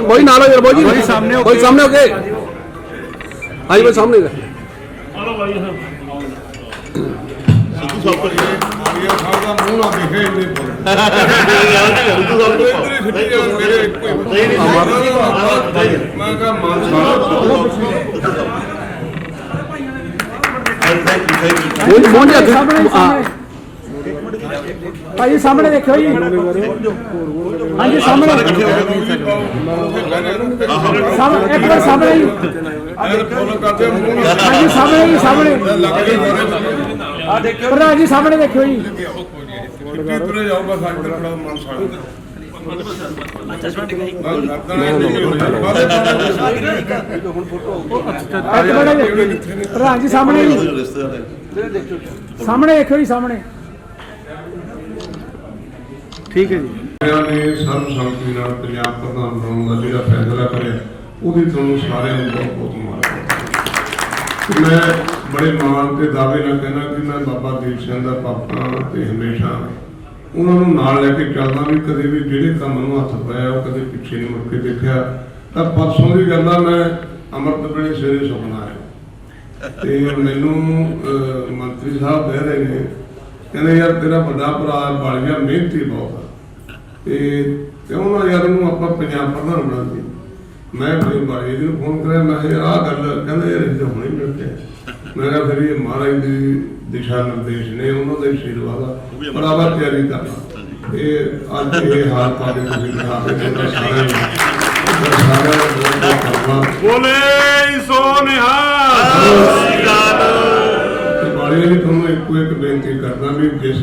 ਬੋਈ ਨਾਲ ਹੋ ਯਾਰ ਬੋਈ ਬੋਈ ਸਾਹਮਣੇ ਹੋ ਬੋਈ ਸਾਹਮਣੇ ਹੋ ਕੇ ਹਾਂਜੀ ਬੋਈ ਭਾਈ ਸਾਹਮਣੇ ਦੇਖਿਓ ਜੀ। ਹਾਂਜੀ ਸਾਹਮਣੇ। ਸਾਹਮਣੇ ਇੱਕ ਵਾਰ ਸਾਹਮਣੇ ਜੀ। ਫੋਲੋ ਕਰਦੇ ਆ, ਹਾਂਜੀ ਸਾਹਮਣੇ ਜੀ ਸਾਹਮਣੇ। ਲੱਗਦੇ ਸਾਰੇ ਪ੍ਰਧਾਨ ਜੀ ਸਾਹਮਣੇ ਦੇਖਿਓ ਜੀ। ਕੀ ਜਾਊਗਾ ਸਾਡੇ ਕੋਲ ਬੜਾ ਮਾਨ ਸਾਹਿਬ ਸਾਹਮਣੇ ਸਾਹਮਣੇ ਦੇਖਿਓ ਜੀ ਸਾਹਮਣੇ। ਠੀਕ ਹੈ ਜੀ। ਇਹਨਾਂ ਨੇ ਸਰਬਸੰਮਤੀ ਨਾਲ ਪੰਜਾਬ ਪ੍ਰਧਾਨ ਬਣਾਉਣ ਦਾ ਜਿਹੜਾ ਫੈਸਲਾ ਕਰਿਆ, ਉਹਦੀ ਤੁਹਾਨੂੰ ਸਾਰਿਆਂ ਨੂੰ ਬਹੁਤ ਬਹੁਤ ਮੁਬਾਰਕ ਮੈਂ ਬੜੇ ਮਾਣ ਤੇ ਦਾਅਵੇ ਨਾਲ ਕਹਿੰਦਾ ਕਿ ਮੈਂ ਬਾਬਾ ਦੀਪ ਸਿੰਘ ਦਾ ਪਾਪਾ ਤੇ ਹਮੇਸ਼ਾ ਉਹਨਾਂ ਨੂੰ ਨਾਲ ਲੈ ਕੇ ਚੱਲਦਾ ਵੀ ਕਦੇ ਵੀ ਜਿਹੜੇ ਕੰਮ ਨੂੰ ਹੱਥ ਪਾਇਆ, ਉਹ ਕਦੇ ਪਿੱਛੇ ਨਹੀਂ ਮੁੜ ਕੇ ਦੇਖਿਆ। ਤਾਂ ਪਰਸੋਂ ਦੀ ਗੱਲ ਆ, ਮੈਂ ਅੰਮ੍ਰਿਤ ਵੇਲੇ ਸਵੇਰੇ ਸੁਪਨਾ ਆਇਆ। ਤੇ ਮੈਨੂੰ ਮੰਤਰੀ ਸਾਹਿਬ ਕਹਿ ਰਹੇ ਨੇ ਕਹਿੰਦੇ ਯਾਰ ਤੇਰਾ ਵੱਡਾ ਭਰਾ ਬਾਲੀਆ ਮਿਹਨਤੀ ਬਹੁਤ ਆ। ਤੇ ਕਿਉਂ ਨਾ ਯਾਰ ਨੂੰ ਆਪਾਂ ਪੰਜਾਬ ਪ੍ਰਧਾਨ ਬਣਾ ਦੀ ਮੈਂ ਬੜੀ ਬਾਈ ਜੀ ਨੂੰ ਫੋਨ ਕਰਿਆ ਮੈਂ ਕਿਹਾ ਯਾਰ ਆਹ ਗੱਲ ਕਹਿੰਦੇ ਯਾਰ ਇਹ ਤਾਂ ਹੁਣੇ ਮਿਲ ਕੇ ਮੈਂ ਕਿਹਾ ਫਿਰ ਇਹ ਮਹਾਰਾਜ ਦੀ ਦਿਸ਼ਾ ਨਿਰਦੇਸ਼ ਨੇ ਉਹਨਾਂ ਦੇ ਆਸ਼ੀਰਵਾਦ ਆ। ਪਰ ਆਵਾ ਤਿਆਰੀ ਕਰਨਾ ਇਹ ਅੱਜ ਇਹ ਹਾਲ ਪਾਦੇ ਤੁਸੀਂ ਦਿਖਾ ਕੇ ਦਿੱਤਾ ਸਾਰਿਆਂ ਨੂੰ ਸਾਰਿਆਂ ਨੂੰ ਬਹੁਤ ਬਹੁਤ ਧੰਨਵਾਦ। ਬੋਲੇ ਸੋ ਤੁਹਾਨੂੰ ਇੱਕੋ ਇੱਕ ਬੇਨਤੀ ਕਰਦਾ ਵੀ ਜਿਸ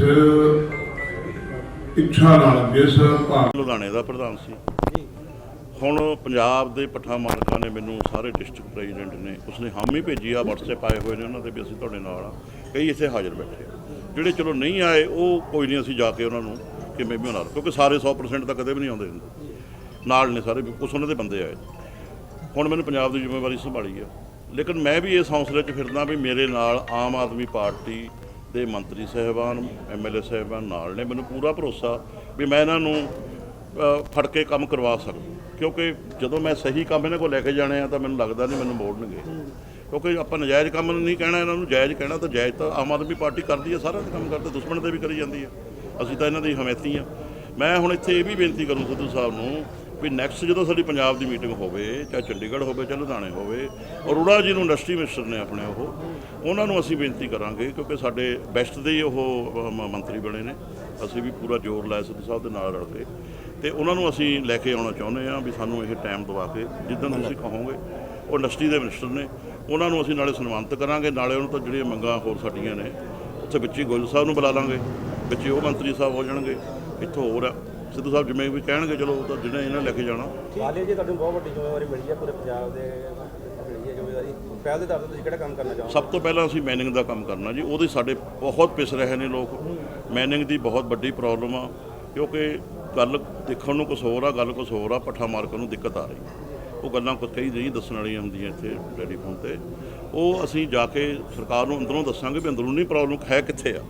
ਇੱਛਾ ਨਾਲ, ਜਿਸ ਭਾਵ ਲੁਧਿਆਣੇ ਦਾ ਪ੍ਰਧਾਨ ਸੀ। ਹੁਣ ਪੰਜਾਬ ਦੇ ਪੱਠਾ ਮਾਲਕਾਂ ਨੇ ਮੈਨੂੰ ਸਾਰੇ ਡਿਸਟ੍ਰਿਕਟ ਪ੍ਰੈਜ਼ੀਡੈਂਟ ਨੇ, ਉਸਨੇ ਹਾਮੀ ਭੇਜੀ ਆ, WhatsApp ਆਏ ਹੋਏ ਨੇ ਉਹਨਾਂ ਦੇ ਵੀ ਅਸੀਂ ਤੁਹਾਡੇ ਨਾਲ ਆ। ਕਈ ਇੱਥੇ ਹਾਜ਼ਰ ਬੈਠੇ ਜਿਹੜੇ ਚਲੋ ਨਹੀਂ ਆਏ, ਉਹ ਕੋਈ ਨਹੀਂ, ਅਸੀਂ ਜਾ ਕੇ ਉਹਨਾਂ ਨੂੰ ਕਿਵੇਂ ਵੀ ਨਾਲ ਕਿਉਂਕਿ ਸਾਰੇ 100% ਤਾਂ ਕਦੇ ਵੀ ਨਹੀਂ ਆਉਂਦੇ ਨਾਲ ਨੇ ਸਾਰੇ, ਕੁਛ ਉਹਨਾਂ ਦੇ ਬੰਦੇ ਆਏ। ਹੁਣ ਮੈਨੂੰ ਪੰਜਾਬ ਦੀ ਜ਼ਿੰਮੇਵਾਰੀ ਸੰਭਾਲੀ ਆ। ਲੇਕਿਨ ਮੈਂ ਵੀ ਇਸ ਹੌਸਲੇ 'ਚ ਫਿਰਦਾ ਵੀ ਮੇਰੇ ਨਾਲ ਆਮ ਆਦਮੀ ਪਾਰਟੀ ਦੇ ਮੰਤਰੀ ਸਾਹਿਬਾਨ ਐਮਐਲਏ ਸਾਹਿਬਾਨ ਨਾਲ ਨੇ। ਮੈਨੂੰ ਪੂਰਾ ਭਰੋਸਾ ਵੀ ਮੈਂ ਇਹਨਾਂ ਨੂੰ ਫੜ ਕੇ ਕੰਮ ਕਰਵਾ ਸਕਦਾ। ਕਿਉਂਕਿ ਜਦੋਂ ਮੈਂ ਸਹੀ ਕੰਮ ਇਹਨਾਂ ਕੋਲ ਲੈ ਕੇ ਜਾਣੇ ਆ ਤਾਂ ਮੈਨੂੰ ਲੱਗਦਾ ਨਹੀਂ ਮੈਨੂੰ ਮੋੜਨਗੇ ਕਿਉਂਕਿ ਆਪਾਂ ਨਜਾਇਜ਼ ਕੰਮ ਨਹੀਂ ਕਹਿਣਾ ਇਹਨਾਂ ਨੂੰ, ਜਾਇਜ਼ ਕਹਿਣਾ ਤਾਂ ਜਾਇਜ਼ ਤਾਂ ਆਮ ਆਦਮੀ ਪਾਰਟੀ ਕਰਦੀ ਹੈ ਸਾਰਾ ਕੰਮ ਕਰਦੇ, ਦੁਸ਼ਮਣ ਦੇ ਵੀ ਕਰੀ ਜਾਂਦੀ ਹੈ ਅਸੀਂ ਤਾਂ ਇਹਨਾਂ ਦੀ ਹਮਾਇਤੀ ਆ। ਮੈਂ ਹੁਣ ਇੱਥੇ ਇਹ ਵੀ ਬੇਨਤੀ ਕਰੂੰ ਸਿੱਧੂ ਸਾਹਿਬ ਨੂੰ ਵੀ ਨੈਕਸਟ ਜਦੋਂ ਸਾਡੀ ਪੰਜਾਬ ਦੀ ਮੀਟਿੰਗ ਹੋਵੇ ਚਾਹੇ ਚੰਡੀਗੜ੍ਹ ਹੋਵੇ ਚਾਹੇ ਲੁਧਿਆਣੇ ਹੋਵੇ ਅਰੋੜਾ ਜੀ ਨੂੰ ਇੰਡਸਟਰੀ ਮਿਨਿਸਟਰ ਨੇ ਆਪਣੇ ਉਹ ਉਹਨਾਂ ਨੂੰ ਅਸੀਂ ਬੇਨਤੀ ਕਰਾਂਗੇ ਕਿਉਂਕਿ ਸਾਡੇ ਬੈਸਟ ਦੇ ਉਹ ਮੰਤਰੀ ਬਣੇ ਨੇ। ਅਸੀਂ ਵੀ ਪੂਰਾ ਜ਼ੋਰ ਲਾਇਆ ਸਿੱਧੂ ਸਾਹਿਬ ਦੇ ਨਾਲ ਰਲ ਕੇ। ਤੇ ਉਹਨਾਂ ਨੂੰ ਅਸੀਂ ਲੈ ਕੇ ਆਉਣਾ ਚਾਹੁੰਦੇ ਹਾਂ ਵੀ ਸਾਨੂੰ ਇਹ ਟਾਈਮ ਦਵਾ ਕੇ ਜਿੱਦਣ ਤੁਸੀਂ ਕਹੋਗੇ ਉਹ ਇੰਡਸਟਰੀ ਦੇ ਮਿਨਿਸਟਰ ਨੇ। ਉਹਨਾਂ ਨੂੰ ਅਸੀਂ ਨਾਲੇ ਸਨਮਾਨਿਤ ਕਰਾਂਗੇ। ਨਾਲੇ ਉਹਨਾਂ ਤੋਂ ਜਿਹੜੀਆਂ ਮੰਗਾਂ ਹੋਰ ਸਾਡੀਆਂ ਨੇ ਉੱਥੇ ਵਿੱਚ ਹੀ ਗੋਇਲ ਸਾਹਿਬ ਨੂੰ ਬੁਲਾ ਲਾਂਗੇ। ਵਿੱਚ ਉਹ ਮੰਤਰੀ ਸਾਹਿਬ ਹੋ ਜਾਣਗੇ। ਇੱਥੋਂ ਹੋਰ ਆ ਸਿੱਧੂ ਸਾਹਿਬ ਜਿਵੇਂ ਵੀ ਕਹਿਣਗੇ ਚਲੋ ਉਹ ਤਾਂ ਜਿਹੜੇ ਇਹਨਾਂ ਲੈ ਕੇ ਜਾਣਾ। ਹਾਲੇ ਜੀ ਤੁਹਾਨੂੰ ਬਹੁਤ ਵੱਡੀ ਜ਼ਿੰਮੇਵਾਰੀ ਮਿਲੀ ਹੈ ਪੂਰੇ ਪੰਜਾਬ ਦੇ ਮਿਲੀ ਹੈ ਜ਼ਿੰਮੇਵਾਰੀ। ਪਹਿਲ ਦੇ ਦਰ ਤੇ ਤੁਸੀਂ ਕਿਹੜਾ ਕੰਮ ਕਰਨਾ ਚਾਹੋਗੇ? ਸਭ ਤੋਂ ਪਹਿਲਾਂ ਅਸੀਂ ਮੈਨਿੰਗ ਦਾ ਕੰਮ ਕਰਨਾ ਜੀ। ਉਹਦੇ ਸਾਡੇ ਬਹੁਤ ਪਿਸ ਰਹੇ ਨੇ ਲੋਕ। ਮੈਨਿੰਗ ਦੀ ਬਹੁਤ ਵੱਡੀ ਪ੍ਰੋਬਲਮ ਆ ਕਿਉਂਕਿ ਗੱਲ ਦੇਖਣ ਨੂੰ ਕੁਝ ਹੋਰ ਆ ਗੱਲ ਕੁਝ ਹੋਰ ਆ ਪੱਠਾ ਮਾਰਕਰ ਨੂੰ ਦਿੱਕਤ ਆ ਰਹੀ। ਉਹ ਗੱਲਾਂ ਕੁਝ ਕਈ ਨਹੀਂ ਦੱਸਣ ਵਾਲੀਆਂ ਹੁੰਦੀਆਂ ਇੱਥੇ ਟੈਲੀਫੋਨ ਤੇ। ਉਹ ਅਸੀਂ ਜਾ ਕੇ ਸਰਕਾਰ ਨੂੰ ਅੰਦਰੋਂ ਦੱਸਾਂਗੇ ਵੀ ਅੰਦਰੂਨੀ ਪ੍ਰੋਬਲਮ ਹੈ ਕਿੱਥੇ ਆ?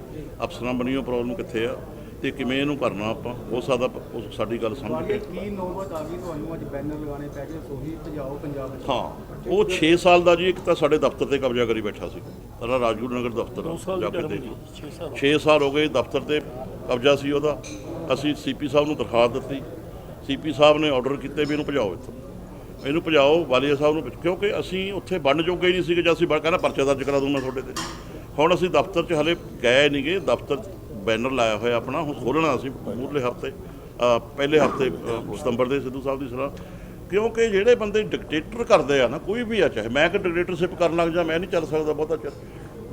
ਅਫਸਰਾਂ ਬਣੀਓ ਪ੍ਰੋਬਲਮ ਕਿੱਥੇ ਆ? ਤੇ ਕਿਵੇਂ ਇਹਨੂੰ ਕਰਨਾ ਆਪਾਂ ਹੋ ਸਕਦਾ ਉਹ ਸਾਡੀ ਗੱਲ ਸਮਝ ਕੇ। ਕੀ ਨੌਬਤ ਆ ਗਈ ਤੁਹਾਨੂੰ ਅੱਜ ਬੈਨਰ ਲਗਾਉਣੇ ਪੈ ਗਏ ਸੋਹੀ ਭਜਾਓ ਪੰਜਾਬ ਵਿੱਚ। ਹਾਂ ਉਹ 6 ਸਾਲ ਦਾ ਜੀ ਇੱਕ ਤਾਂ ਸਾਡੇ ਦਫ਼ਤਰ ਤੇ ਕਬਜ਼ਾ ਕਰੀ ਬੈਠਾ ਸੀ। ਸਾਰਾ ਰਾਜਗੁਰੂ ਨਗਰ ਦਫ਼ਤਰ ਆ, ਜਾ ਕੇ ਲਓ 6 ਸਾਲ ਹੋ ਗਏ। ਦਫ਼ਤਰ ਤੇ ਕਬਜ਼ਾ ਸੀ ਉਹਦਾ। ਅਸੀਂ ਸੀਪੀ ਸਾਹਿਬ ਨੂੰ ਦਰਖਾਸਤ ਦਿੱਤੀ। ਸੀਪੀ ਸਾਹਿਬ ਨੇ ਆਰਡਰ ਕੀਤੇ ਵੀ ਇਹਨੂੰ ਭਜਾਓ ਇੱਥੋਂ। ਇਹਨੂੰ ਭਜਾਓ ਵਾਲੀਆ ਸਾਹਿਬ ਨੂੰ। ਕਿਉਂਕਿ ਅਸੀਂ ਉੱਥੇ ਬਣਨ ਜੋਗੇ ਹੀ ਨਹੀਂ ਸੀਗੇ ਜਦ ਅਸੀਂ ਕਹਿੰਦਾ ਪਰਚਾ ਦਰਜ ਕਰਾ ਦੂੰ ਮੈਂ ਤੁਹਾਡੇ ਤੇ। ਹੁਣ ਅਸੀਂ ਦਫ਼ਤਰ 'ਚ ਹਲੇ ਗਏ ਨਹੀਂਗੇ ਦਫ਼ਤਰ ਬੈਨਰ ਲਾਇਆ ਹੋਇਆ ਆਪਣਾ, ਹੁਣ ਖੋਲ੍ਹਣਾ ਅਸੀਂ ਮੂਰਲੇ ਹਫ਼ਤੇ ਪਹਿਲੇ ਹਫ਼ਤੇ ਸਤੰਬਰ ਦੇ ਸਿੱਧੂ ਸਾਹਿਬ ਦੀ ਸਲਾਹ। ਕਿਉਂਕਿ ਜਿਹੜੇ ਬੰਦੇ ਡਿਕਟੇਟਰ ਕਰਦੇ ਆ ਨਾ, ਕੋਈ ਵੀ ਆ, ਚਾਹੇ ਮੈਂ ਕਿ ਡਿਕਟੇਟਰਸ਼ਿਪ ਕਰਨ ਲੱਗ ਜਾ, ਮੈਂ ਨਹੀਂ ਚੱਲ ਸਕਦਾ ਬਹੁਤਾ ਚਿਰ।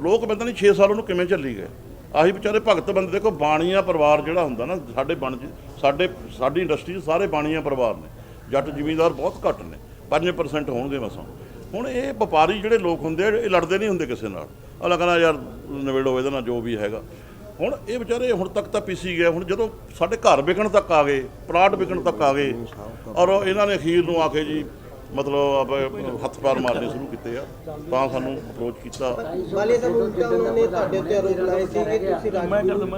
ਲੋਕ ਬੰਦਾ ਨਹੀਂ 6 ਸਾਲ ਉਹਨੂੰ ਕਿਵੇਂ ਚੱਲੀ ਗਏ। ਆਹੀ ਵਿਚਾਰੇ ਭਗਤ ਬੰਦੇ, ਦੇਖੋ, ਬਾਣੀਆਂ ਪਰਿਵਾਰ ਜਿਹੜਾ ਹੁੰਦਾ ਨਾ, ਸਾਡੇ ਬਣ ਸਾਡੇ, ਸਾਡੀ ਇੰਡਸਟਰੀ 'ਚ ਸਾਰੇ ਬਾਣੀਆਂ ਪਰਿਵਾਰ ਨੇ। ਜੱਟ ਜ਼ਿਮੀਂਦਾਰ ਬਹੁਤ ਘੱਟ ਨੇ 5% ਹੋਣਗੇ ਮਸਾਂ ਹੁਣ ਇਹ ਵਪਾਰੀ ਜਿਹੜੇ ਲੋਕ ਹੁੰਦੇ ਆ, ਇਹ ਲੜਦੇ ਨਹੀਂ ਹੁੰਦੇ ਕਿਸੇ ਨਾਲ। ਅਗਲਾ ਕਹਿੰਦਾ, ਯਾਰ, ਨਵੇੜੋ ਇਹਦੇ ਨਾਲ ਜੋ ਵੀ ਹੈਗਾ। ਹੁਣ ਇਹ ਵਿਚਾਰੇ ਹੁਣ ਤੱਕ ਤਾਂ ਪੀਸੀ ਗਏ ਹੁਣ ਜਦੋਂ ਸਾਡੇ ਘਰ ਵਿਕਣ ਤੱਕ ਆ ਗਏ ਪਲਾਟ ਵਿਕਣ ਤੱਕ ਆ ਗਏ ਔਰ ਇਹਨਾਂ ਨੇ ਅਖੀਰ ਨੂੰ ਆ ਕੇ ਜੀ ਮਤਲਬ ਆਪ ਹੱਥ ਪੈਰ ਮਾਰਨੇ ਸ਼ੁਰੂ ਕੀਤੇ ਆ ਤਾਂ ਸਾਨੂੰ ਅਪਰੋਚ ਕੀਤਾ। ਵਾਲੇ ਸਾਹਿਬ ਉਲਟਾ ਉਹਨਾਂ ਨੇ ਤੁਹਾਡੇ ਉੱਤੇ ਆਰੋਪ ਲਾਏ ਸੀ ਕਿ ਤੁਸੀਂ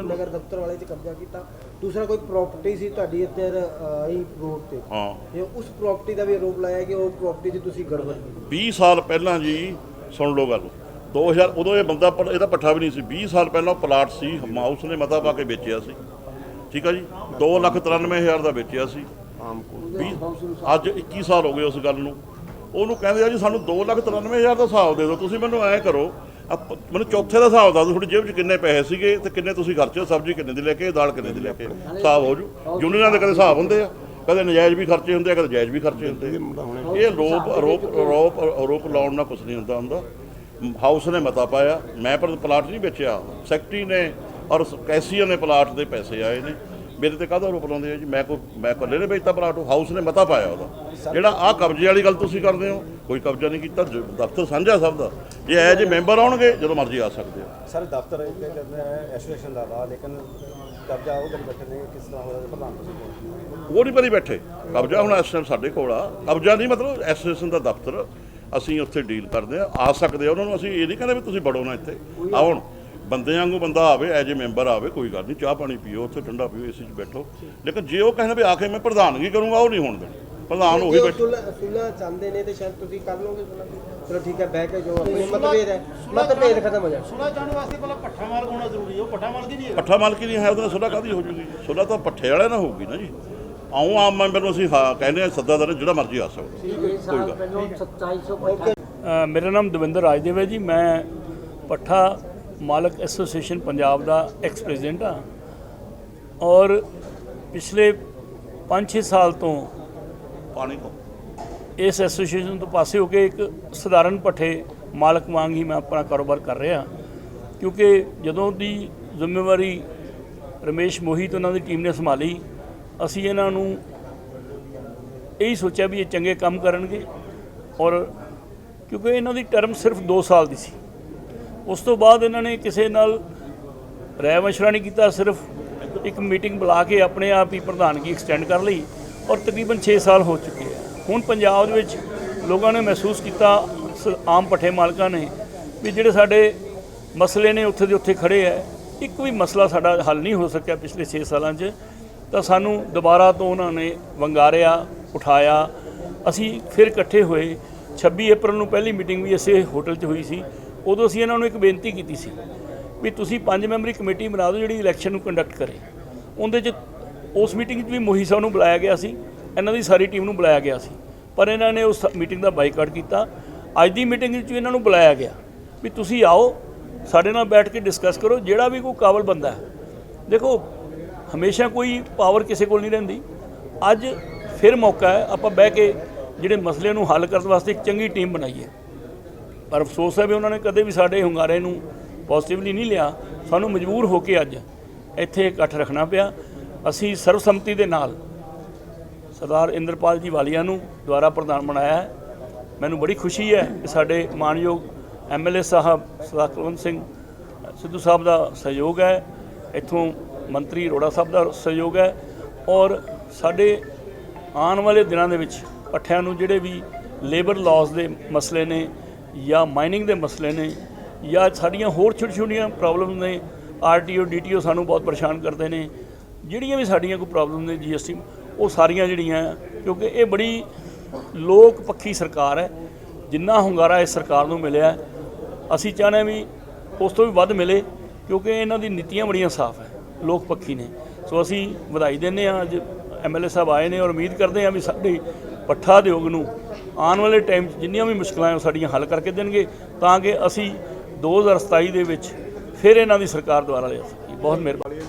ਨਗਰ ਦਫ਼ਤਰ ਵਾਲੇ 'ਚ ਕਬਜ਼ਾ ਕੀਤਾ। ਦੂਸਰਾ ਕੋਈ ਪ੍ਰਾਪਰਟੀ ਸੀ ਤੁਹਾਡੀ ਆਈ ਰੋਡ ਤੇ? ਹਾਂ। ਤੇ ਉਸ ਪ੍ਰਾਪਰਟੀ ਦਾ ਵੀ ਆਰੋਪ ਲਾਇਆ ਕਿ ਉਹ ਪ੍ਰਾਪਰਟੀ 'ਚ ਤੁਸੀਂ ਗੜਬੜ ਕੀਤੀ। 20 ਸਾਲ ਪਹਿਲਾਂ ਜੀ ਸੁਣ ਲਓ ਗੱਲ। 2000 ਉਦੋਂ ਇਹ ਬੰਦਾ ਪ- ਇਹਦਾ ਪੱਠਾ ਵੀ ਨਹੀਂ ਸੀ। 20 ਸਾਲ ਪਹਿਲਾਂ ਉਹ ਪਲਾਟ ਸੀ ਹਾਊਸ ਨੇ ਮਤਾ ਪਾ ਕੇ ਵੇਚਿਆ ਸੀ। ਠੀਕ ਆ ਜੀ? 293000 ਦਾ ਵੇਚਿਆ ਸੀ। ਵੀਹ- ਅੱਜ 21 ਸਾਲ ਹੋ ਗਏ ਉਸ ਗੱਲ ਨੂੰ। ਉਹਨੂੰ ਕਹਿੰਦੇ ਆ ਜੀ ਸਾਨੂੰ 293000 ਦਾ ਹਿਸਾਬ ਦੇ ਦਿਓ। ਤੁਸੀਂ ਮੈਨੂੰ ਐਂ ਕਰੋ ਆਪ- ਮੈਨੂੰ ਚੌਥੇ ਦਾ ਹਿਸਾਬ ਦੱਸ ਦਿਓ ਤੁਹਾਡੀ ਜੇਬ 'ਚ ਕਿੰਨੇ ਪੈਸੇ ਸੀਗੇ ਤੇ ਕਿੰਨੇ ਤੁਸੀਂ ਖਰਚੇ ਸਬਜ਼ੀ ਕਿੰਨੇ ਦੀ ਲੈ ਕੇ ਦਾਲ ਕਿੰਨੇ ਦੀ ਲੈ ਕੇ? ਹਿਸਾਬ ਹੋ ਜੂ। ਯੂਨੀਅਨਾਂ ਦੇ ਕਦੇ ਹਿਸਾਬ ਹੁੰਦੇ ਆ। ਕਦੇ ਨਜਾਇਜ਼ ਵੀ ਖਰਚੇ ਹੁੰਦੇ ਆ ਕਦੇ ਜਾਇਜ਼ ਵੀ ਖਰਚੇ ਹੁੰਦੇ ਆ। ਇਹ ਲੋਕ ਆਰੋਪ ਆਰੋਪ ਆਰੋਪ ਲਾਉਣ ਨਾਲ ਕੁਝ ਨਹੀਂ ਹੁੰਦਾ ਹੁੰਦਾ। ਹਾਊਸ ਨੇ ਮਤਾ ਪਾਇਆ ਮੈਂ ਪਰ ਪਲਾਟ ਨਹੀਂ ਵੇਚਿਆ। ਸੈਕਟਰੀ ਨੇ ਔਰ ਕੈਸੀਅਰ ਨੇ ਪਲਾਟ ਦੇ ਪੈਸੇ ਆਏ ਨੇ। ਮੇਰੇ ਤੇ ਕਾਹਦਾ ਆਰੋਪ ਲਾਉਂਦੇ ਆ ਜੀ? ਮੈਂ ਕੋ ਮੈਂ ਇਕੱਲੇ ਨੇ ਵੇਚਤਾ ਪਲਾਟ ਹਾਊਸ ਨੇ ਮਤਾ ਪਾਇਆ ਉਹਦਾ। ਜਿਹੜਾ ਆਹ ਕਬਜ਼ੇ ਵਾਲੀ ਗੱਲ ਤੁਸੀਂ ਕਰਦੇ ਹੋ ਕੋਈ ਕਬਜ਼ਾ ਨਹੀਂ ਕੀਤਾ ਦਫ਼ਤਰ ਸਾਂਝਾ ਸਭ ਦਾ। ਜੇ ਐ ਜੇ ਮੈਂਬਰ ਆਉਣਗੇ ਜਦੋਂ ਮਰਜ਼ੀ ਆ ਸਕਦੇ ਆ। ਸਰ ਦਫ਼ਤਰ ਇਹ ਕਹਿੰਦੇ ਹੈ ਐਸੋਸੀਏਸ਼ਨ ਦਾ ਵਾ ਲੇਕਿਨ ਕਬਜ਼ਾ ਉਹ ਜਿਹੜੇ ਬੈਠੇ ਨੇ ਕਿਸ ਤਰ੍ਹਾਂ ਹੋਇਆ ਪ੍ਰਧਾਨ ਤੁਸੀਂ ਉਹ ਨਹੀਂ ਪਰੀ ਬੈਠੇ। ਕਬਜ਼ਾ ਹੁਣ ਟਾਈਮ ਸਾਡੇ ਕੋਲ ਆ। ਕਬਜ਼ਾ ਨਹੀਂ ਮਤਲਬ ਐਸੋਸੀਏਸ਼ਨ ਦਾ ਦਫ਼ਤਰ। ਅਸੀਂ ਉੱਥੇ ਡੀਲ ਕਰਦੇ ਆ ਆ ਸਕਦੇ ਆ। ਉਹਨਾਂ ਨੂੰ ਅਸੀਂ ਇਹ ਨਹੀਂ ਕਹਿੰਦੇ ਵੀ ਤੁਸੀਂ ਵੜੋ ਨਾ ਇੱਥੇ। ਆਉਣ ਬੰਦੇ ਵਾਂਗੂ ਬੰਦਾ ਆਵੇ ਐਜ ਏ ਮੈਂਬਰ ਆਵੇ ਕੋਈ ਗੱਲ ਨਹੀਂ ਚਾਹ ਪਾਣੀ ਪੀਓ ਉੱਥੇ ਠੰਡਾ ਪੀਓ ਏਸੀ 'ਚ ਬੈਠੋ। ਲੇਕਿਨ ਜੇ ਉਹ ਕਹਿੰਦੇ ਵੀ ਆ ਕੇ ਮੈਂ ਪ੍ਰਧਾਨਗੀ ਕਰੂੰਗਾ ਉਹ ਨਹੀਂ ਹੋਣ ਦੇਣੀ। ਪ੍ਰਧਾਨ ਉਹੀ ਬੈਠੇ। ਸੁਲਾ ਚਾਹੁੰਦੇ ਨੇ ਤੇ ਸ਼ਾਇਦ ਤੁਸੀਂ ਕਰ ਲਓਗੇ ਸੁਲਾ ਚਲੋ ਠੀਕ ਹੈ ਬਹਿ ਕੇ ਜੋ ਆਪਣੇ ਮਤਭੇਦ ਹੈ। ਮਤਭੇਦ ਖਤਮ ਹੋ ਜਾਏ। ਸੁਣਾ ਜਾਣ ਵਾਸਤੇ ਪਹਿਲਾਂ ਪੱਠਾ ਮਾਲਕ ਹੋਣਾ ਜ਼ਰੂਰੀ ਹੈ। ਉਹ ਪੱਠਾ ਮਾਲਕ ਹੀ ਨਹੀਂ ਹੈ ਪੱਠਾ ਮਾਲਕੀ ਨਹੀਂ ਹੈ ਉਹਦੇ ਸੁਲਾ ਕਾਦੀ ਹੋ ਜੂਗੀ? ਸੁਲਾ ਤਾਂ ਪੱਠੇ ਵਾਲੇ ਨਾਲ ਹੋਊਗੀ ਨਾ ਜੀ। ਆਉਂ ਆਮ ਮੈਂਬਰ ਨੂੰ ਅਸੀਂ ਹਾਂ ਕਹਿੰਦੇ ਆ ਸੱਦਾ ਦਰ ਜਿਹੜਾ ਮਰਜ਼ੀ ਆ ਸਕਦਾ। ਕੋਈ ਗੱਲ ਅ, ਮੇਰਾ ਨਾਮ ਦਵਿੰਦਰ ਰਾਜਦੇਵ ਹੈ ਜੀ। ਮੈਂ ਪੱਠਾ ਮਾਲਕ ਐਸੋਸੀਏਸ਼ਨ ਪੰਜਾਬ ਦਾ ਐਕਸ ਪ੍ਰੈਜ਼ੀਡੈਂਟ ਹਾਂ। ਔਰ ਪਿਛਲੇ 5-6 ਸਾਲ ਤੋਂ ਪਾਣੀ ਤੋਂ ਇਸ ਐਸੋਸੀਏਸ਼ਨ ਤੋਂ ਪਾਸੇ ਹੋ ਕੇ ਇੱਕ ਸਧਾਰਨ ਪੱਠੇ ਮਾਲਕ ਵਾਂਗ ਹੀ ਮੈਂ ਆਪਣਾ ਕਾਰੋਬਾਰ ਕਰ ਰਿਹਾ। ਕਿਉਂਕਿ ਜਦੋਂ ਦੀ ਜ਼ਿੰਮੇਵਾਰੀ ਰਮੇਸ਼ ਮੋਹਿਤ ਉਹਨਾਂ ਦੀ ਟੀਮ ਨੇ ਸੰਭਾਲੀ ਅਸੀਂ ਇਹਨਾਂ ਨੂੰ ਇਹੀ ਸੋਚਿਆ ਵੀ ਇਹ ਚੰਗੇ ਕੰਮ ਕਰਨਗੇ ਔਰ ਕਿਉਂਕਿ ਇਹਨਾਂ ਦੀ ਟਰਮ ਸਿਰਫ 2 ਸਾਲ ਦੀ ਸੀ। ਉਸ ਤੋਂ ਬਾਅਦ ਇਹਨਾਂ ਨੇ ਕਿਸੇ ਨਾਲ ਰਾਏ ਮਸ਼ਵਰਾ ਨਹੀਂ ਕੀਤਾ, ਸਿਰਫ ਇੱਕ ਮੀਟਿੰਗ ਬੁਲਾ ਕੇ ਆਪਣੇ ਆਪ ਹੀ ਪ੍ਰਧਾਨਗੀ ਐਕਸਟੈਂਡ ਕਰ ਲਈ ਔਰ ਤਕਰੀਬਨ 6 ਸਾਲ ਹੋ ਚੁੱਕੇ ਆ। ਹੁਣ ਪੰਜਾਬ ਦੇ ਵਿੱਚ ਲੋਕਾਂ ਨੇ ਮਹਿਸੂਸ ਕੀਤਾ ਆਮ ਪੱਠੇ ਮਾਲਕਾਂ ਨੇ ਵੀ ਜਿਹੜੇ ਸਾਡੇ ਮਸਲੇ ਨੇ ਉੱਥੇ ਦੇ ਉੱਥੇ ਖੜੇ ਆ, ਇੱਕ ਵੀ ਮਸਲਾ ਸਾਡਾ ਹੱਲ ਨਹੀਂ ਹੋ ਸਕਿਆ ਪਿਛਲੇ 6 ਸਾਲਾਂ 'ਚ। ਤਾਂ ਸਾਨੂੰ ਦੁਬਾਰਾ ਤੋਂ ਉਹਨਾਂ ਨੇ ਵੰਗਾਰਿਆ, ਉਠਾਇਆ। ਅਸੀਂ ਫਿਰ ਇਕੱਠੇ ਹੋਏ। 26 ਅਪ੍ਰੈਲ ਨੂੰ ਪਹਿਲੀ ਮੀਟਿੰਗ ਵੀ ਇਸੇ ਹੋਟਲ 'ਚ ਹੋਈ ਸੀ। ਉਦੋਂ ਅਸੀਂ ਇਹਨਾਂ ਨੂੰ ਇੱਕ ਬੇਨਤੀ ਕੀਤੀ ਸੀ ਵੀ ਤੁਸੀਂ ਪੰਜ ਮੈਂਬਰੀ ਕਮੇਟੀ ਬਣਾ ਦਿਓ ਜਿਹੜੀ ਇਲੈਕਸ਼ਨ ਨੂੰ ਕੰਡਕਟ ਕਰੇ। ਉਹਦੇ 'ਚ ਉਸ ਮੀਟਿੰਗ 'ਚ ਵੀ ਮੋਹੀ ਸਾਹਿਬ ਨੂੰ ਬੁਲਾਇਆ ਗਿਆ ਸੀ। ਇਹਨਾਂ ਦੀ ਸਾਰੀ ਟੀਮ ਨੂੰ ਬੁਲਾਇਆ ਗਿਆ ਸੀ। ਪਰ ਇਹਨਾਂ ਨੇ ਉਸ ਮੀਟਿੰਗ ਦਾ ਬਾਈਕਾਟ ਕੀਤਾ। ਅੱਜ ਦੀ ਮੀਟਿੰਗ ਵਿੱਚ ਵੀ ਇਹਨਾਂ ਨੂੰ ਬੁਲਾਇਆ ਗਿਆ ਵੀ ਤੁਸੀਂ ਆਓ, ਸਾਡੇ ਨਾਲ ਬੈਠ ਕੇ ਡਿਸਕਸ ਕਰੋ। ਜਿਹੜਾ ਵੀ ਕੋਈ ਕਾਬਲ ਬੰਦਾ ਹੈ। ਦੇਖੋ ਹਮੇਸ਼ਾ ਕੋਈ ਪਾਵਰ ਕਿਸੇ ਕੋਲ ਨਹੀਂ ਰਹਿੰਦੀ। ਅੱਜ ਫਿਰ ਮੌਕਾ ਹੈ, ਆਪਾਂ ਬਹਿ ਕੇ ਜਿਹੜੇ ਮਸਲੇ ਨੂੰ ਹੱਲ ਕਰਨ ਵਾਸਤੇ ਇੱਕ ਚੰਗੀ ਟੀਮ ਬਣਾਈਏ। ਪਰ ਅਫਸੋਸ ਹੈ ਵੀ ਉਹਨਾਂ ਨੇ ਕਦੇ ਵੀ ਸਾਡੇ ਹੁੰਗਾਰੇ ਨੂੰ ਪੋਜ਼ਿਟਿਵਲੀ ਨਹੀਂ ਲਿਆ। ਸਾਨੂੰ ਮਜਬੂਰ ਹੋ ਕੇ ਅੱਜ ਇੱਥੇ ਇਕੱਠ ਰੱਖਣਾ ਪਿਆ। ਅਸੀਂ ਸਰਵਸੰਮਤੀ ਦੇ ਨਾਲ ਸਰਦਾਰ ਇੰਦਰਪਾਲ ਜੀ ਵਾਲੀਆ ਨੂੰ ਦੁਆਰਾ ਪ੍ਰਧਾਨ ਬਣਾਇਆ ਹੈ। ਮੈਨੂੰ ਬੜੀ ਖੁਸ਼ੀ ਹੈ ਕਿ ਸਾਡੇ ਮਾਨਯੋਗ ਐਮਐਲਏ ਸਾਹਿਬ ਸਰਦਾਰ ਕੁਲਵੰਤ ਸਿੰਘ ਸਿੱਧੂ ਸਾਹਿਬ ਦਾ ਸਹਿਯੋਗ ਹੈ। ਇੱਥੋਂ ਮੰਤਰੀ ਅਰੋੜਾ ਸਾਹਿਬ ਦਾ ਸਹਿਯੋਗ ਹੈ ਔਰ ਸਾਡੇ ਆਉਣ ਵਾਲੇ ਦਿਨਾਂ ਦੇ ਵਿੱਚ ਪੱਠਿਆਂ ਨੂੰ ਜਿਹੜੇ ਵੀ ਲੇਬਰ ਲਾਜ਼ ਦੇ ਮਸਲੇ ਨੇ ਜਾਂ ਮਾਈਨਿੰਗ ਦੇ ਮਸਲੇ ਨੇ ਜਾਂ ਸਾਡੀਆਂ ਹੋਰ ਛੋਟੀ ਛੋਟੀਆਂ ਪ੍ਰੋਬਲਮ ਨੇ ਆਰਟੀਓ ਡੀਟੀਓ ਸਾਨੂੰ ਬਹੁਤ ਪਰੇਸ਼ਾਨ ਕਰਦੇ ਨੇ, ਜਿਹੜੀਆਂ ਵੀ ਸਾਡੀਆਂ ਕੋਈ ਪ੍ਰੋਬਲਮ ਨੇ ਜੀਐਸਟੀ ਉਹ ਸਾਰੀਆਂ ਜਿਹੜੀਆਂ, ਕਿਉਂਕਿ ਇਹ ਬੜੀ ਲੋਕ ਪੱਖੀ ਸਰਕਾਰ ਹੈ, ਜਿੰਨਾ ਹੁੰਗਾਰਾ ਇਸ ਸਰਕਾਰ ਨੂੰ ਮਿਲਿਆ, ਅਸੀਂ ਚਾਹੁੰਦੇ ਹਾਂ ਵੀ ਉਸ ਤੋਂ ਵੀ ਵੱਧ ਮਿਲੇ, ਕਿਉਂਕਿ ਇਹਨਾਂ ਦੀ ਨੀਤੀਆਂ ਬੜੀਆਂ ਸਾਫ਼ ਹੈ। ਲੋਕ ਪੱਖੀ ਨੇ। ਸੋ ਅਸੀਂ ਵਧਾਈ ਦਿੰਦੇ ਹਾਂ ਅੱਜ ਐਮਐਲਏ ਸਾਹਿਬ ਆਏ ਨੇ ਔਰ ਉਮੀਦ ਕਰਦੇ ਹਾਂ ਵੀ ਸਾਡੇ ਪੱਠਾ ਉਦਯੋਗ ਨੂੰ ਆਉਣ ਵਾਲੇ ਟਾਈਮ 'ਚ ਜਿੰਨੀਆਂ ਵੀ ਮੁਸ਼ਕਲਾਂ ਉਹ ਸਾਡੀਆਂ ਹੱਲ ਕਰਕੇ ਦੇਣਗੇ ਤਾਂ ਕਿ ਅਸੀਂ 2027 ਦੇ ਵਿੱਚ ਫਿਰ ਇਹਨਾਂ ਦੀ ਸਰਕਾਰ ਦੁਆਰਾ ਲੈ ਸਕੀਏ। ਬਹੁਤ ਮਿਹਰਬਾਨੀ।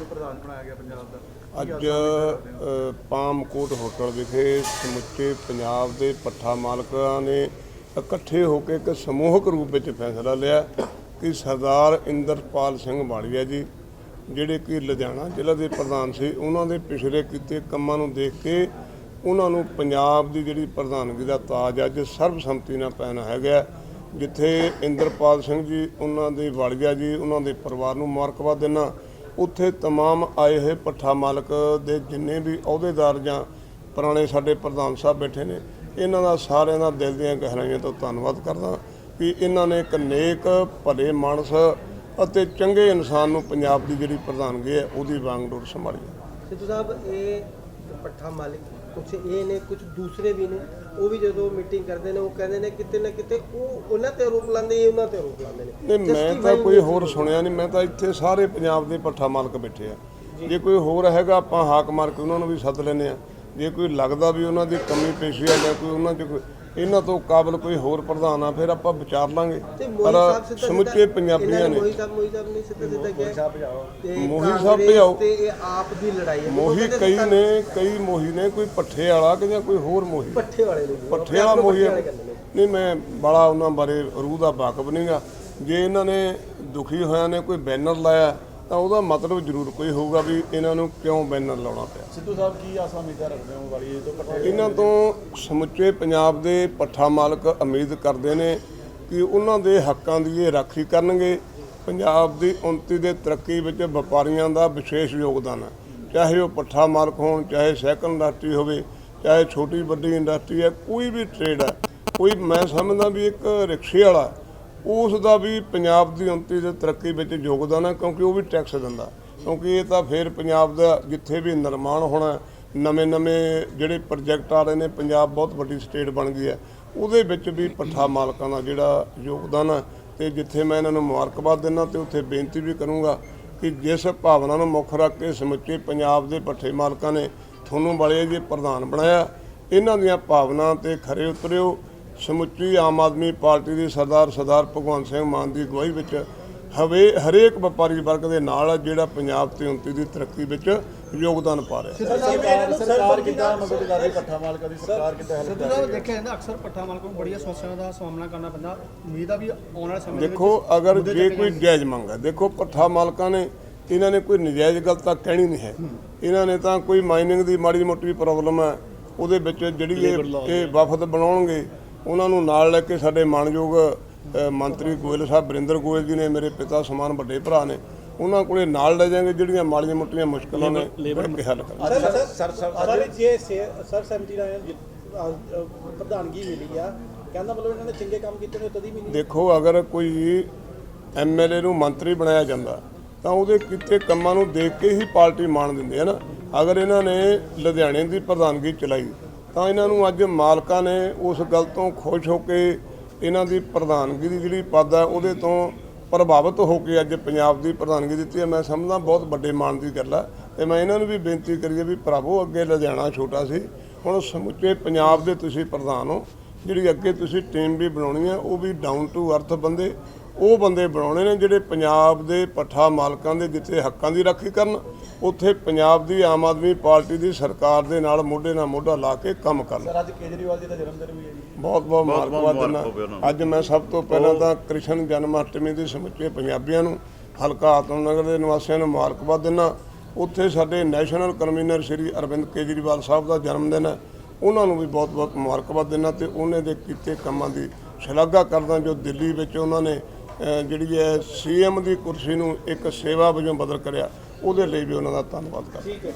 ਅੱਜ ਅ, ਪਾਮਕੋਟ ਹੋਟਲ ਵਿਖੇ ਸਮੁੱਚੇ ਪੰਜਾਬ ਦੇ ਪੱਠਾ ਮਾਲਕਾਂ ਨੇ ਇਕੱਠੇ ਹੋ ਕੇ ਇੱਕ ਸਮੂਹਕ ਰੂਪ ਵਿੱਚ ਫੈਸਲਾ ਲਿਆ ਕਿ ਸਰਦਾਰ ਇੰਦਰਪਾਲ ਸਿੰਘ ਵਾਲੀਆ ਜੀ ਜਿਹੜੇ ਕਿ ਲੁਧਿਆਣਾ ਜ਼ਿਲ੍ਹਾ ਦੇ ਪ੍ਰਧਾਨ ਸੀ ਉਹਨਾਂ ਦੇ ਪਿਛਲੇ ਕੀਤੇ ਕੰਮਾਂ ਨੂੰ ਦੇਖ ਕੇ ਉਹਨਾਂ ਨੂੰ ਪੰਜਾਬ ਦੀ ਜਿਹੜੀ ਪ੍ਰਧਾਨਗੀ ਦਾ ਤਾਜ ਅੱਜ ਸਰਬਸੰਮਤੀ ਨਾਲ ਪੈਣਾ ਹੈਗਾ ਜਿੱਥੇ ਇੰਦਰਪਾਲ ਸਿੰਘ ਜੀ ਉਹਨਾਂ ਦੇ ਵਾਲੀਆ ਜੀ ਉਹਨਾਂ ਦੇ ਪਰਿਵਾਰ ਨੂੰ ਮੁਬਾਰਕਬਾਦ ਦਿੰਦਾ ਉੱਥੇ तमाम ਆਏ ਹੋਏ ਪੱਠਾ ਮਾਲਕ ਦੇ ਜਿੰਨੇ ਵੀ ਅਹੁਦੇਦਾਰ ਜਾਂ ਪੁਰਾਣੇ ਸਾਡੇ ਪ੍ਰਧਾਨ ਸਾਹਿਬ ਬੈਠੇ ਨੇ ਇਹਨਾਂ ਦਾ ਸਾਰਿਆਂ ਦਾ ਦਿਲ ਦੀਆਂ ਗਹਿਰਾਈਆਂ ਤੋਂ ਧੰਨਵਾਦ ਕਰਦਾ ਕਿ ਇਹਨਾਂ ਨੇ ਇੱਕ ਨੇਕ ਭਲੇ ਮਾਨਸ ਅਤੇ ਚੰਗੇ ਇਨਸਾਨ ਨੂੰ ਪੰਜਾਬ ਦੀ ਜਿਹੜੀ ਪ੍ਰਧਾਨਗੀ ਹੈ ਉਹਦੀ ਵਾਂਗਡੋਰ ਸੰਭਾਲੀ ਸਿੱਧੂ ਸਾਹਿਬ ਇਹ ਪੱਠਾ ਮਾਲਿਕ ਕੁਝ ਇਹ ਨੇ ਕੁਝ ਦੂਸਰੇ ਵੀ ਨੇ ਉਹ ਵੀ ਜਦੋਂ ਮੀਟਿੰਗ ਕਰਦੇ ਨੇ ਉਹ ਕਹਿੰਦੇ ਨੇ ਕਿਤੇ ਨਾ ਕਿਤੇ ਉਹ ਉਹਨਾਂ ਤੇ ਆਰੋਪ ਲਾਉਂਦੇ ਇਹ ਉਹਨਾਂ ਤੇ ਆਰੋਪ ਲਾਉਂਦੇ ਨੇ? ਨਹੀਂ ਮੈਂ ਤਾਂ ਕੋਈ ਹੋਰ ਸੁਣਿਆ ਨਹੀਂ ਮੈਂ ਤਾਂ ਇੱਥੇ ਸਾਰੇ ਪੰਜਾਬ ਦੇ ਪੱਠਾ ਮਾਲਕ ਬੈਠੇ ਆ। ਜੇ। ਕੋਈ ਹੋਰ ਹੈਗਾ ਆਪਾਂ ਹਾਕ ਮਾਰ ਕੇ ਉਹਨਾਂ ਨੂੰ ਵੀ ਸੱਦ ਲੈਨੇ ਆ। ਜੇ ਕੋਈ ਲੱਗਦਾ ਵੀ ਉਹਨਾਂ ਦੀ ਕਮੀ ਪੇਸ਼ੀ ਹੈ ਜਾਂ ਕੋਈ ਉਹਨਾਂ 'ਚ ਕੋਈ ਇਹਨਾਂ ਤੋਂ ਕਾਬਲ ਕੋਈ ਹੋਰ ਪ੍ਰਧਾਨ ਆ ਫਿਰ ਆਪਾਂ ਵਿਚਾਰ ਲਾਂਗੇ। ਤੇ ਮੋਹੀ ਪਰ ਸਾਹਿਬ ਸਿੱਧਾ ਸਮੁੱਚੇ ਪੰਜਾਬੀਆਂ ਇਹਨਾਂ ਨੇ। ਮੋਹੀ ਸਾਹਿਬ ਮੋਹੀ ਸਾਹਿਬ ਨੇ ਸਿੱਧਾ ਸਿੱਧਾ ਕਿਹਾ। ਤੇ ਮੋਹੀ ਸਾਹਿਬ ਕਾਂਗਰਸ ਭਜਾਓ। ਤੇ ਇਹ ਆਪ ਦੀ ਲੜਾਈ ਹੈ। ਮੋਹੀ ਕਹਿੰਦੇ ਕਈ ਨੇ ਕਈ ਮੋਹੀ ਨੇ ਕੋਈ ਪੱਠੇ ਵਾਲਾ ਕਿ ਜਾਂ ਕੋਈ ਹੋਰ ਮੋਹੀ? ਪੱਠੇ ਵਾਲੇ ਨੇ ਜੀ, ਉਹ ਪੱਠੇ ਵਾਲਾ ਆਪਣੇ ਮੋਹੀ ਪੱਠੇ ਵਾਲੇ ਕਹਿੰਦੇ ਨੇ। ਨਹੀਂ ਮੈਂ ਬੜਾ ਉਹਨਾਂ ਬਾਰੇ ਰੂਹ ਦਾ ਵਾਕਫ ਨਹੀਂਗਾ ਜੇ ਇਹਨਾਂ ਨੇ ਦੁਖੀ ਹੋਇਆਂ ਨੇ ਕੋਈ ਬੈਨਰ ਲਾਇਆ ਤਾਂ ਉਹਦਾ ਮਤਲਬ ਜ਼ਰੂਰ ਕੋਈ ਹੋਊਗਾ ਵੀ ਇਹਨਾਂ ਨੂੰ ਕਿਉਂ ਬੈਨਰ ਲਾਉਣਾ ਪਿਆ। ਸਿੱਧੂ ਸਾਹਿਬ ਕੀ ਆਸਾਂ ਉਮੀਦਾਂ ਰੱਖਦੇ ਹੋ ਵਾਲੀ ਇਹ ਤੋਂ ਪੱਠੇ ਇਹਨਾਂ ਤੋਂ ਸਮੁੱਚੇ ਪੰਜਾਬ ਦੇ ਪੱਠਾ ਮਾਲਕ ਉਮੀਦ ਕਰਦੇ ਨੇ ਕਿ ਉਹਨਾਂ ਦੇ ਹੱਕਾਂ ਦੀ ਇਹ ਰਾਖੀ ਕਰਨਗੇ। ਪੰਜਾਬ ਦੀ ਉન્નਤੀ ਦੇ ਤਰੱਕੀ ਵਿੱਚ ਵਪਾਰੀਆਂ ਦਾ ਵਿਸ਼ੇਸ਼ ਯੋਗਦਾਨ ਹੈ। ਚਾਹੇ ਉਹ ਪੱਠਾ ਮਾਲਕ ਹੋਣ ਚਾਹੇ ਸਾਈਕਲ ਇੰਡਸਟਰੀ ਹੋਵੇ ਚਾਹੇ ਛੋਟੀ ਵੱਡੀ ਇੰਡਸਟਰੀ ਹੈ ਕੋਈ ਵੀ ਟ੍ਰੇਡ ਹੈ ਕੋਈ ਮੈਂ ਸਮਝਦਾ ਵੀ ਇੱਕ ਰਿਕਸ਼ੇ ਵਾਲਾ ਉਸ ਦਾ ਵੀ ਪੰਜਾਬ ਦੀ ਉન્નਤੀ ਦੇ ਤਰੱਕੀ ਵਿੱਚ ਯੋਗਦਾਨ ਹੈ, ਕਿਉਂਕਿ ਉਹ ਵੀ ਟੈਕਸ ਦਿੰਦਾ। ਕਿਉਂਕਿ ਇਹ ਤਾਂ ਫਿਰ ਪੰਜਾਬ ਦਾ ਜਿੱਥੇ ਵੀ ਨਿਰਮਾਣ ਹੋਣਾ ਨਵੇਂ-ਨਵੇਂ ਜਿਹੜੇ ਪ੍ਰੋਜੈਕਟ ਆ ਰਹੇ ਨੇ, ਪੰਜਾਬ ਬਹੁਤ ਵੱਡੀ ਸਟੇਟ ਬਣ ਗਈ ਹੈ। ਉਹਦੇ ਵਿੱਚ ਵੀ ਪੱਠਾ ਮਾਲਕਾਂ ਦਾ ਜਿਹੜਾ ਯੋਗਦਾਨ ਹੈ, ਤੇ ਜਿੱਥੇ ਮੈਂ ਇਹਨਾਂ ਨੂੰ ਮੁਬਾਰਕਬਾਦ ਦਿੰਦਾ ਤੇ ਉੱਥੇ ਬੇਨਤੀ ਵੀ ਕਰੂੰਗਾ ਕਿ ਜਿਸ ਭਾਵਨਾ ਨੂੰ ਮੁੱਖ ਰੱਖ ਕੇ ਸਮੁੱਚੇ ਪੰਜਾਬ ਦੇ ਪੱਠੇ ਮਾਲਕਾਂ ਨੇ ਤੁਹਾਨੂੰ ਵਾਲੇ ਜੀ ਪ੍ਰਧਾਨ ਬਣਾਇਆ, ਇਹਨਾਂ ਦੀਆਂ ਭਾਵਨਾ ਤੇ ਖਰੇ ਉਤਰਿਓ। ਸਮੁੱਚੀ ਆਮ ਆਦਮੀ ਪਾਰਟੀ ਦੀ ਸਰਦਾਰ ਸਰਦਾਰ ਭਗਵੰਤ ਸਿੰਘ ਮਾਨ ਦੀ ਅਗਵਾਈ ਵਿੱਚ ਹਵੇ ਹਰੇਕ ਵਪਾਰੀ ਵਰਗ ਦੇ ਨਾਲ ਜਿਹੜਾ ਪੰਜਾਬ ਤੇ ਉન્નਤੀ ਦੀ ਤਰੱਕੀ ਵਿੱਚ ਯੋਗਦਾਨ ਪਾ ਰਿਹਾ। ਸਰਕਾਰ ਸਰਕਾਰ ਕਿੱਦਾਂ ਮਦਦ ਕਰ ਰਹੀ? ਪੱਠਾ ਮਾਲਕਾਂ ਦੀ ਸਰਕਾਰ ਕਿੱਦਾਂ ਹੈਲਪ ਸਿੱਧੂ ਸਾਹਿਬ ਦੇਖਿਆ ਜਾਂਦਾ ਅਕਸਰ ਪੱਠਾ ਮਾਲਕਾਂ ਨੂੰ ਬੜੀਆਂ ਸਮੱਸਿਆਵਾਂ ਦਾ ਸਾਹਮਣਾ ਕਰਨਾ ਪੈਂਦਾ। ਉਮੀਦ ਆ ਵੀ ਆਉਣ ਵਾਲੇ ਸਮੇਂ ਦੇਖੋ ਅਗਰ ਜੇ ਕੋਈ ਜਾਇਜ਼ ਮੰਗ ਹੈ ਦੇਖੋ ਪੱਠਾ ਮਾਲਕਾਂ ਨੇ ਇਹਨਾਂ ਨੇ ਕੋਈ ਨਜਾਇਜ਼ ਗੱਲ ਤਾਂ ਕਹਿਣੀ ਨਹੀਂ ਹੈ। ਇਹਨਾਂ ਨੇ ਤਾਂ ਕੋਈ ਮਾਈਨਿੰਗ ਦੀ ਮਾੜੀ ਮੋਟੀ ਪ੍ਰੋਬਲਮ ਹੈ ਉਹਦੇ ਵਿੱਚ ਜਿਹੜੀ ਇਹ ਇਹ ਵਫਦ ਬਣਾਉਣਗੇ ਉਹਨਾਂ ਨੂੰ ਨਾਲ ਲੈ ਕੇ ਸਾਡੇ ਮਾਨਯੋਗ ਮੰਤਰੀ ਗੋਇਲ ਸਾਹਿਬ ਬਰਿੰਦਰ ਗੋਇਲ ਜੀ ਨੇ ਮੇਰੇ ਪਿਤਾ ਸਮਾਨ ਵੱਡੇ ਭਰਾ ਨੇ ਉਹਨਾਂ ਕੋਲੇ ਨਾਲ ਲੈ ਜਾਾਂਗੇ ਜਿਹੜੀਆਂ ਮਾੜੀਆਂ ਮੋਟੀਆਂ ਮੁਸ਼ਕਲਾਂ ਨੇ ਕੇ ਹੱਲ ਕਰਾਂਗੇ। ਸਰ ਸਰ ਸਰ ਜੇ ਸਰ ਸੈਮਟੀ ਦਾ ਪ੍ਰਧਾਨਗੀ ਮਿਲੀ ਆ ਕਹਿੰਦਾ ਮਤਲਬ ਇਹਨਾਂ ਨੇ ਚੰਗੇ ਕੰਮ ਕੀਤੇ ਨੇ ਤਦੀ ਮਿਲੀ ਦੇਖੋ ਅਗਰ ਕੋਈ ਐਮਐਲਏ ਨੂੰ ਮੰਤਰੀ ਬਣਾਇਆ ਜਾਂਦਾ ਤਾਂ ਉਹਦੇ ਕੀਤੇ ਕੰਮਾਂ ਨੂੰ ਦੇਖ ਕੇ ਹੀ ਪਾਰਟੀ ਮਾਣ ਦਿੰਦੀ ਹੈ ਨਾ। ਅਗਰ ਇਹਨਾਂ ਨੇ ਲੁਧਿਆਣੇ ਦੀ ਪ੍ਰਧਾਨਗੀ ਚਲਾਈ ਤਾਂ ਇਹਨਾਂ ਨੂੰ ਅੱਜ ਮਾਲਕਾਂ ਨੇ ਉਸ ਗੱਲ ਤੋਂ ਖੁਸ਼ ਹੋ ਕੇ ਇਹਨਾਂ ਦੀ ਪ੍ਰਧਾਨਗੀ ਦੀ ਜਿਹੜੀ ਪਦ ਹੈ ਉਹਦੇ ਤੋਂ ਪ੍ਰਭਾਵਿਤ ਹੋ ਕੇ ਅੱਜ ਪੰਜਾਬ ਦੀ ਪ੍ਰਧਾਨਗੀ ਦਿੱਤੀ ਹੈ। ਮੈਂ ਸਮਝਦਾ ਬਹੁਤ ਵੱਡੇ ਮਾਣ ਦੀ ਗੱਲ ਹੈ ਤੇ ਮੈਂ ਇਹਨਾਂ ਨੂੰ ਵੀ ਬੇਨਤੀ ਕਰੀਏ ਵੀ ਭਰਾਵੋ ਅੱਗੇ ਲੁਧਿਆਣਾ ਛੋਟਾ ਸੀ। ਹੁਣ ਸਮੁੱਚੇ ਪੰਜਾਬ ਦੇ ਤੁਸੀਂ ਪ੍ਰਧਾਨ ਹੋ। ਜਿਹੜੀ ਅੱਗੇ ਤੁਸੀਂ ਟੀਮ ਵੀ ਬਣਾਉਣੀ ਹੈ, ਉਹ ਵੀ ਡਾਊਨ ਟੂ ਅਰਥ ਬੰਦੇ। ਉਹ ਬੰਦੇ ਬਣਾਉਣੇ ਨੇ ਜਿਹੜੇ ਪੰਜਾਬ ਦੇ ਪੱਠਾ ਮਾਲਕਾਂ ਦੇ ਜਿੱਥੇ ਹੱਕਾਂ ਦੀ ਰਾਖੀ ਕਰਨ ਉੱਥੇ ਪੰਜਾਬ ਦੀ ਆਮ ਆਦਮੀ ਪਾਰਟੀ ਦੀ ਸਰਕਾਰ ਦੇ ਨਾਲ ਮੋਢੇ ਨਾਲ ਮੋਢਾ ਲਾ ਕੇ ਕੰਮ ਕਰਨ। ਸਰ ਅੱਜ ਕੇਜਰੀਵਾਲ ਜੀ ਦਾ ਜਨਮ ਦਿਨ ਵੀ ਹੈ ਜੀ। ਬਹੁਤ ਬਹੁਤ ਮੁਬਾਰਕਬਾਦ ਮੁਬਾਰਕ ਦਿੰਦਾ। ਅੱਜ ਮੈਂ ਸਭ ਤੋਂ ਪਹਿਲਾਂ ਤਾਂ ਕ੍ਰਿਸ਼ਨ ਜਨਮ ਅਸ਼ਟਮੀ ਦੇ ਸਮੁੱਚੇ ਪੰਜਾਬੀਆਂ ਨੂੰ ਹਲਕਾ ਆਤਮਨਗਰ ਦੇ ਨਿਵਾਸੀਆਂ ਨੂੰ ਮੁਬਾਰਕਬਾਦ ਦਿੰਦਾ ਉੱਥੇ ਸਾਡੇ ਨੈਸ਼ਨਲ ਕਨਵੀਨਰ ਸ਼੍ਰੀ ਅਰਵਿੰਦ ਕੇਜਰੀਵਾਲ ਸਾਹਿਬ ਦਾ ਜਨਮ ਦਿਨ ਹੈ। ਉਹਨਾਂ ਨੂੰ ਵੀ ਬਹੁਤ ਬਹੁਤ ਮੁਬਾਰਕਬਾਦ ਦਿੰਦਾ ਤੇ ਉਹਨੇ ਦੇ ਕੀਤੇ ਕੰਮਾਂ ਦੀ ਸ਼ਲਾਘਾ ਕਰਦਾ ਜੋ ਦਿੱਲੀ ਵਿੱਚ ਉਹਨਾਂ ਨੇ ਜਿਹੜੀ ਹੈ ਸੀਐਮ ਦੀ ਕੁਰਸੀ ਨੂੰ ਇੱਕ ਸੇਵਾ ਵਜੋਂ ਬਦਲ ਕਰਿਆ, ਉਹਦੇ ਲਈ ਵੀ ਉਹਨਾਂ ਦਾ ਧੰਨਵਾਦ ਕਰਦਾ।